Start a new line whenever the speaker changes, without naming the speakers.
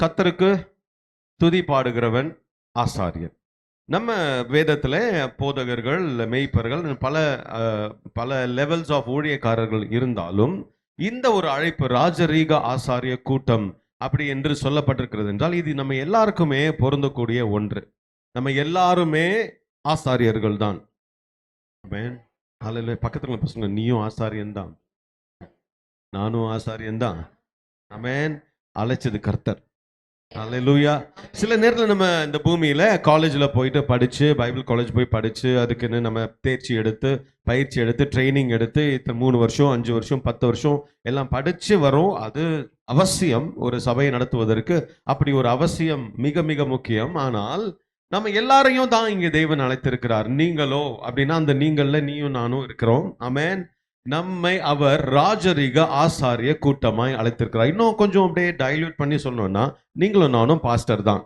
கத்தருக்கு துதி பாடுகிறவன் ஆசாரியன். நம்ம வேதத்தில் போதகர்கள் மெய்ப்பர்கள் பல பல லெவல்ஸ் ஆஃப் ஊழியக்காரர்கள் இருந்தாலும் இந்த ஒரு அழைப்பு ராஜரீக ஆசாரிய கூட்டம் அப்படி என்று சொல்லப்பட்டிருக்கிறது என்றால் இது நம்ம எல்லாருக்குமே பொருந்தக்கூடிய ஒன்று. நம்ம எல்லாருமே ஆசாரியர்கள் தான். காலையில் பக்கத்தில் பசங்க நீயும் ஆசாரியன் தான். நானும் ஆசாரியன் தான். அமேன் அழைச்சது கர்த்தர். அல்லேலூயா சில நேரத்தில் நம்ம இந்த பூமியில் காலேஜில் போயிட்டு படித்து பைபிள் காலேஜ் போய் படித்து அதுக்குன்னு நம்ம தேர்ச்சி எடுத்து பயிற்சி எடுத்து ட்ரைனிங் எடுத்து இத்தனை மூணு வருஷம் அஞ்சு வருஷம் பத்து வருஷம் எல்லாம் படித்து வரும். அது அவசியம். ஒரு சபையை நடத்துவதற்கு அப்படி ஒரு அவசியம் மிக மிக முக்கியம். ஆனால் நம்ம எல்லாரையும் தான் இங்கே தெய்வன் அழைத்திருக்கிறார். நீங்களோ அப்படின்னா அந்த நீங்களில் நீயும் நானும் இருக்கிறோம். அமேன் நம்மை அவர் ராஜரிக ஆசாரிய கூட்டமாய் அழைத்திருக்கிறார். இன்னும் கொஞ்சம் அப்படியே டைல்யூட் பண்ணி சொல்லணும்னா நீங்களும் நானும் பாஸ்டர் தான்.